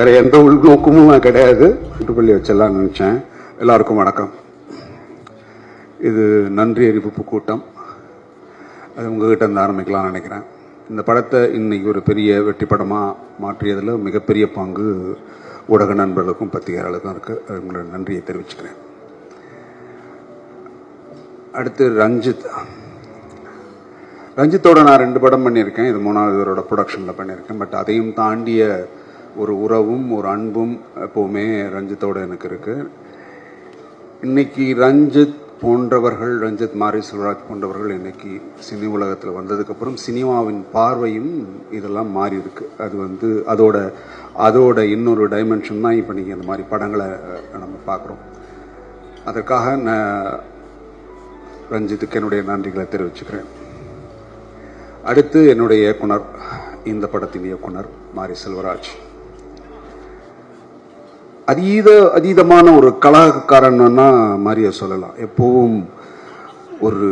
வேற எந்த உள்நோக்கமும் கிடையாது. முட்டுப்பள்ளி வச்செல்லாம் நினச்சேன். எல்லாருக்கும் வணக்கம். இது நன்றி அறிவிப்பு கூட்டம். அது உங்ககிட்ட இருந்து ஆரம்பிக்கலாம்னு நினைக்கிறேன். இந்த படத்தை இன்னைக்கு ஒரு பெரிய வெற்றி படமாக மாற்றியதில் மிகப்பெரிய பங்கு ஊடக நண்பர்களுக்கும் பத்திரிகையாளர்களுக்கும் இருக்குது அது நன்றியை தெரிவிச்சுக்கிறேன். அடுத்து ரஞ்சித். ரஞ்சித்தோட நான் ரெண்டு படம் பண்ணியிருக்கேன். இது மூணாவது இவரோட ப்ரொடக்ஷனில் பண்ணியிருக்கேன். பட் அதையும் தாண்டிய ஒரு உறவும் ஒரு அன்பும் எப்போவுமே ரஞ்சித்தோட எனக்கு இருக்கு. இன்னைக்கு ரஞ்சித் போன்றவர்கள் ரஞ்சித் மாரி செல்வராஜ் போன்றவர்கள் இன்னைக்கு சினி உலகத்தில் வந்ததுக்கப்புறம் சினிமாவின் பார்வையும் இதெல்லாம் மாறி இருக்கு அது வந்து அதோட அதோட இன்னொரு டைமென்ஷன் தான் இப்போ நீங்கள் இந்த மாதிரி படங்களை நம்ம பார்க்குறோம். அதற்காக நான் ரஞ்சித்துக்கு என்னுடைய நன்றிகளை தெரிவிச்சுக்கிறேன். அடுத்து என்னுடைய இயக்குனர் இந்த படத்தின் இயக்குனர் மாரி செல்வராஜ். அதீத அதீதமான ஒரு கலகக்காரன்னா மாதிரியை சொல்லலாம். எப்பவும் ஒரு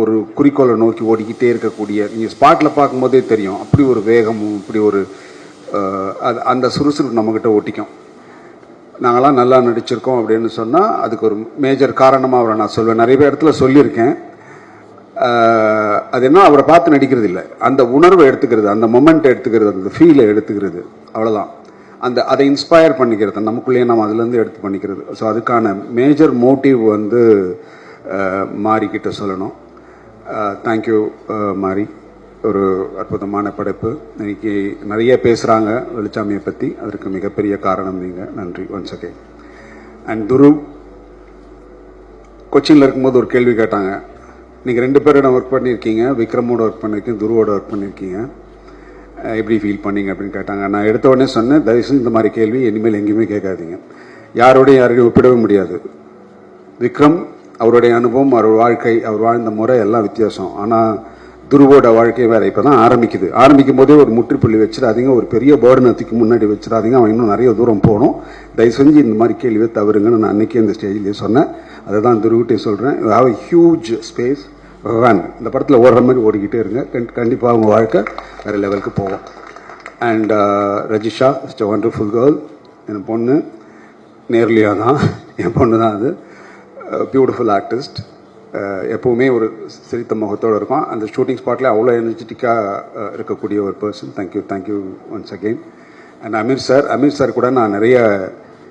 ஒரு குறிக்கோளை நோக்கி ஓடிக்கிட்டே இருக்கக்கூடிய நீங்கள் ஸ்பாட்டில் பார்க்கும்போதே தெரியும். அப்படி ஒரு வேகமும் இப்படி ஒரு அது அந்த சுறுசுறுப்பு நம்மக்கிட்ட ஒட்டிக்கும். நாங்களாம் நல்லா நடிச்சிருக்கோம் அப்படின்னு சொன்னால் அதுக்கு ஒரு மேஜர் காரணமாக அவரை நான் சொல்வேன். நிறைய பேர் இடத்துல சொல்லியிருக்கேன். அது என்ன அவரை பார்த்து நடிக்கிறது இல்லை அந்த உணர்வை எடுத்துக்கிறது அந்த மொமெண்ட் எடுத்துக்கிறது அந்த ஃபீலை எடுத்துக்கிறது அவ்வளோதான் அந்த அதை இன்ஸ்பயர் பண்ணிக்கிறது. நமக்குள்ளேயே நம்ம அதுலேருந்து எடுத்து பண்ணிக்கிறது. ஸோ அதுக்கான மேஜர் மோட்டிவ் வந்து ஆஹ் மாரிக்கிட்ட சொல்லணும். தேங்க்யூ மாரி. ஒரு அற்புதமான படைப்பு. இன்னைக்கு நிறைய பேசுகிறாங்க வெளிச்சாமியை பற்றி அதற்கு மிகப்பெரிய காரணம் நீங்கள் நன்றி ஒன்ஸ் அகேன் அண்ட் துரு கொச்சினில் இருக்கும்போது ஒரு கேள்வி கேட்டாங்க. நீங்கள் ரெண்டு பேரோட ஒர்க் பண்ணியிருக்கீங்க. விக்ரமோட ஒர்க் பண்ணியிருக்கீங்க. துருவோட ஒர்க் பண்ணியிருக்கீங்க. எப்படி ஃபீல் பண்ணீங்க அப்படின்னு கேட்டாங்க. நான் எடுத்த உடனே சொன்னேன் தயவு செஞ்சு இந்த மாதிரி கேள்வி இனிமேல் எங்கேயுமே கேட்காதீங்க. யாரோடையும் யாரையும் ஒப்பிடவே முடியாது. விக்ரம் அவருடைய அனுபவம் அவர் வாழ்க்கை அவர் வாழ்ந்த முறை எல்லாம் வித்தியாசம். ஆனால் துருவோட வாழ்க்கை வேற இப்போ தான் ஆரம்பிக்குது. ஆரம்பிக்கும் போதே ஒரு முற்றுப்புள்ளி வச்சிடாதீங்க ஒரு பெரிய பேர்டனை முன்னாடி வச்சிடாதீங்க. அவன் இன்னும் நிறைய தூரம் போகணும். தயவு செஞ்சு இந்த மாதிரி கேள்வியை தவறுங்கன்னு நான் அன்றைக்கி இந்த ஸ்டேஜ்லேயே சொன்னேன். அதை தான் துருவிட்டே சொல்கிறேன் ஹாவ் ஹியூஜ் ஸ்பேஸ் ரன் இந்த படத்தில் ஓடுற மாதிரி ஓடிக்கிட்டே இருங்க. கண்டிப்பாக அவங்க வாழ்க்கை வேறு லெவலுக்கு போகும். And Rajisha it's a wonderful girl என் பொண்ணு நேர்லியாக தான். என் பொண்ணு தான் அது. பியூட்டிஃபுல் ஆர்டிஸ்ட் எப்போவுமே ஒரு சிரித்த முகத்தோடு இருக்கும் அந்த ஷூட்டிங் ஸ்பாட்டில் அவ்வளோ எனர்ஜெட்டிக்காக uh, இருக்கக்கூடிய ஒரு person thank you thank you once again and Ameer sir Ameer sir கூட நான் நிறைய